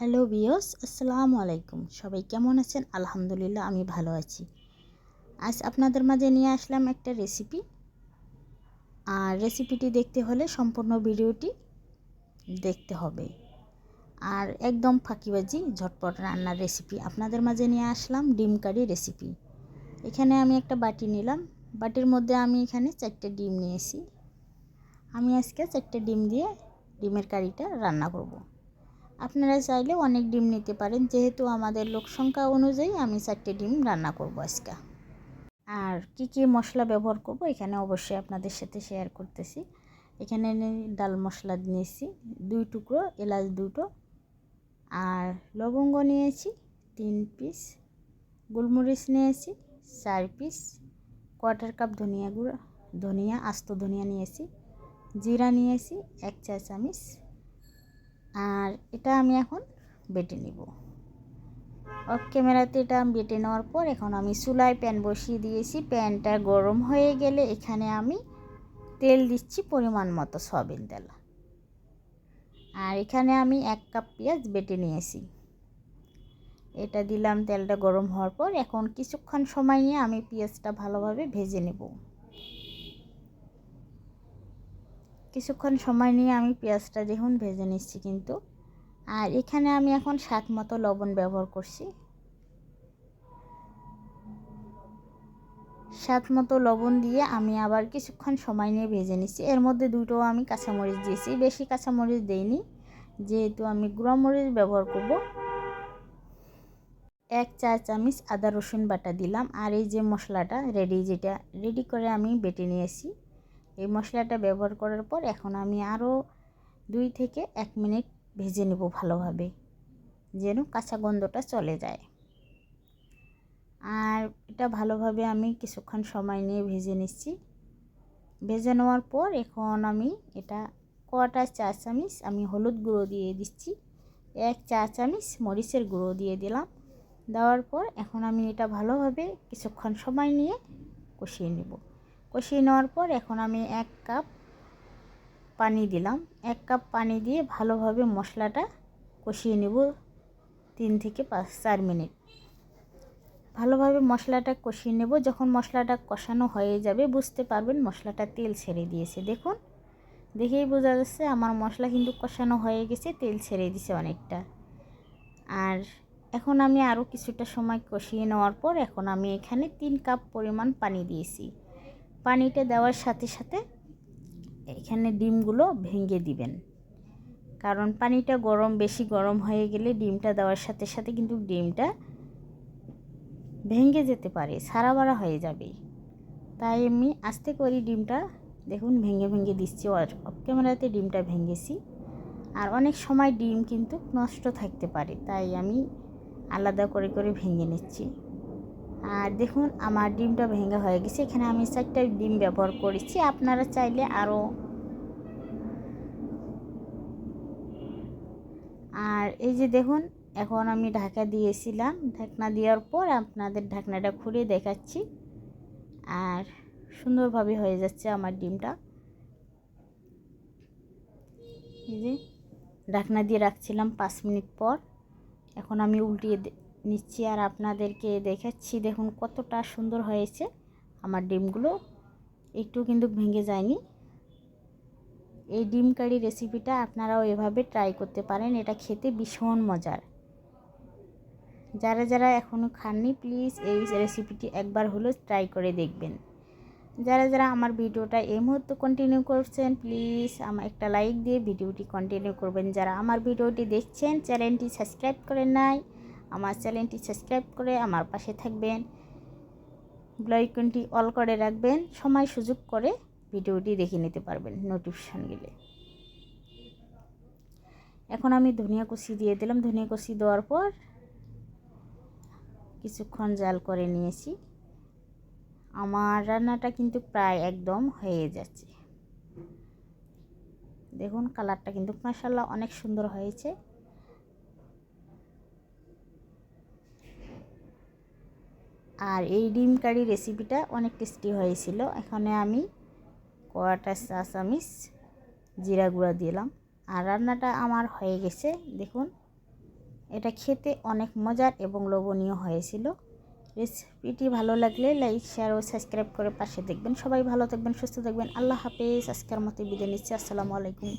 Hello বিয়স আসসালামু আলাইকুম। সবাই কেমন আছেন? আলহামদুলিল্লাহ, আমি ভালো আছি। আজ আপনাদের মাঝে নিয়ে আসলাম একটা রেসিপি আর রেসিপিটি দেখতে হলে সম্পূর্ণ ভিডিওটি দেখতে হবে। আর একদম ফাঁকিবাজি, ঝটপট রান্নার রেসিপি আপনাদের মাঝে নিয়ে আসলাম ডিম কারি রেসিপি এখানে আমি একটা বাটি নিলাম। বাটির মধ্যে আমি এখানে চারটে ডিম নিয়েছি। আমি আজকে চারটে ডিম দিয়ে ডিমের কারিটা রান্না করব। আপনারা চাইলে অনেক ডিম নিতে পারেন। যেহেতু আমাদের লোক সংখ্যা অনুযায়ী আমি চারটে ডিম রান্না করব আজকে। আর কি কি মশলা ব্যবহার করব এখানে অবশ্যই আপনাদের সাথে শেয়ার করতেছি। এখানে ডাল মশলা নিয়েছি, দুই টুকরো, এলাচ দুটো। আর লবঙ্গ নিয়েছি, তিন পিস গোলমরিচ নিয়েছি, চার পিস কোয়ার্টার কাপ ধনিয়া গুঁড়ো, ধনিয়া, আস্ত ধনিয়া নিয়েছি। জিরা নিয়েছি, এক চা চামিচ আর এটা আমি এখন বেটে নিব। অফ ক্যামেরাতে এটা বেটে নেওয়ার পর এখন আমি চুলায় প্যান বসিয়ে দিয়েছি। প্যানটা গরম হয়ে গেলে এখানে আমি তেল দিচ্ছি পরিমাণ মতো সয়াবিন তেল। আর এখানে আমি এক কাপ পেঁয়াজ বেটে নিয়েছি। এটা দিলাম তেলটা গরম হওয়ার পর এখন কিছুক্ষণ সময় নিয়ে আমি পেঁয়াজটা ভালোভাবে ভেজে নেব। কিছুক্ষণ সময় নিয়ে আমি পেঁয়াজটা দেখুন ভেজে নিচ্ছি কিন্তু আর এখানে আমি এখন স্বাদ মতো লবণ ব্যবহার করছি। স্বাদ মতো লবণ দিয়ে আমি আবার কিছুক্ষণ সময় নিয়ে ভেজে নিচ্ছি। এর মধ্যে দুটো আমি কাঁচামরিচ দিয়েছি। বেশি কাঁচামরিচ দেইনি, যেহেতু আমি গুঁড়ামরিচ ব্যবহার করব। এক চা চামচ আদা রসুন বাটা দিলাম। আর এই যে মশলাটা রেডি যেটা রেডি করে আমি বেটে নিয়েছি, এই মশলাটা ব্যবহার করার পর এখন আমি আরও দুই থেকে এক মিনিট ভেজে নেব ভালোভাবে, যেন কাঁচা গন্ধটা চলে যায়। আর এটা ভালোভাবে আমি কিছুক্ষণ সময় নিয়ে ভেজে নিচ্ছি। ভেজে নেওয়ার পর এখন আমি এটা কটা চা চামিচ আমি হলুদ গুঁড়ো দিয়ে দিচ্ছি। এক চা চামিচ মরিচের গুঁড়ো দিয়ে দিলাম। দেওয়ার পর এখন আমি এটা ভালোভাবে কিছুক্ষণ সময় নিয়ে কষিয়ে নেব। কষিয়ে নেওয়ার পর এখন আমি এক কাপ পানি দিলাম। এক কাপ পানি দিয়ে ভালোভাবে মশলাটা কষিয়ে নেব তিন থেকে পাঁচ, চার মিনিট। ভালোভাবে মশলাটা কষিয়ে নেব। যখন মশলাটা কষানো হয়ে যাবে, বুঝতে পারবেন মশলাটা তেল ছেড়ে দিয়েছে। দেখুন, দেখেই বোঝা যাচ্ছে আমার মশলা কিন্তু কষানো হয়ে গেছে, তেল ছেড়ে দিছে অনেকটা। আর এখন আমি আরও কিছুটা সময় কষিয়ে নেওয়ার পর এখন আমি এখানে তিন কাপ পরিমাণ পানি দিয়েছি। পানিটা দেওয়ার সাথে সাথে এখানে ডিমগুলো ভেঙে দিবেন। কারণ পানিটা গরম, বেশি গরম হয়ে গেলে ডিমটা দেওয়ার সাথে সাথে কিন্তু ডিমটা ভেঙে যেতে পারে সারা বাড়া হয়ে যাবে। তাই আমি আস্তে করি ডিমটা দেখুন ভেঙে ভেঙে দিচ্ছি অফ ক্যামেরাতে ডিমটা ভেঙেছি। আর অনেক সময় ডিম কিন্তু নষ্ট থাকতে পারে, তাই আমি আলাদা করে করে ভেঙে নিচ্ছি। আর দেখুন আমার ডিমটা ভেঙে হয়ে গেছে, এখানে আমি চারটা ডিম ব্যবহার করেছি, আপনারা চাইলে আরও আর এই যে দেখুন, এখন আমি ঢাকা দিয়েছিলাম। ঢাকনা দেওয়ার পর আপনাদের ঢাকনাটা খুলে দেখাচ্ছি। আর সুন্দরভাবে হয়ে যাচ্ছে আমার ডিমটা। এই যে ঢাকনা দিয়ে রাখছিলাম পাঁচ মিনিট পর। এখন আমি উল্টিয়ে নিচ্ছি আর আপনাদেরকে দেখাচ্ছি দেখুন কতটা সুন্দর হয়েছে আমার ডিমগুলো। একটু কিন্তু ভেঙে যায়নি। এই ডিম কারি রেসিপিটা আপনারাও এভাবে ট্রাই করতে পারেন। এটা খেতে ভীষণ মজার। যারা যারা এখনও খাননি প্লিজ এই রেসিপিটি একবার হলেও ট্রাই করে দেখবেন। যারা যারা আমার ভিডিওটা এই মুহূর্তে কন্টিনিউ করছেন প্লিজ আমার একটা লাইক দিয়ে ভিডিওটি কন্টিনিউ করবেন। যারা আমার ভিডিওটি দেখছেন চ্যানেলটি সাবস্ক্রাইব করে নাই, আমার চ্যানেলটি সাবস্ক্রাইব করে আমার পাশে থাকবেন। ব্লাইকনটি অল করে রাখবেন। সময় সুযোগ করে ভিডিওটি দেখে নিতে পারবেন নোটিফিকেশান গেলে। এখন আমি ধনিয়া কুচি দিয়ে দিলাম। ধনিয়া কুচি দেওয়ার পর কিছুক্ষণ জাল করে নিয়েছি। আমার রান্নাটা কিন্তু প্রায় একদম হয়ে যাচ্ছে। দেখুন, কালারটা কিন্তু মাসাল্লাহ অনেক সুন্দর হয়েছে। আর এই ডিম কারি রেসিপিটা অনেক টেস্টি হয়েছিল। এখানে আমি কড়াটা চা চামিচ জিরা গুঁড়া দিলাম। আর রান্নাটা আমার হয়ে গেছে, দেখুন। এটা খেতে অনেক মজার এবং লোভনীয় হয়েছিল। রেসিপিটি ভালো লাগলে লাইক, শেয়ার ও সাবস্ক্রাইব করে পাশে দেখবেন। সবাই ভালো থাকবেন, সুস্থ থাকবেন। আল্লাহ হাফেজ। আজকের মতো বিদায় নিচ্ছি। আসসালামু আলাইকুম।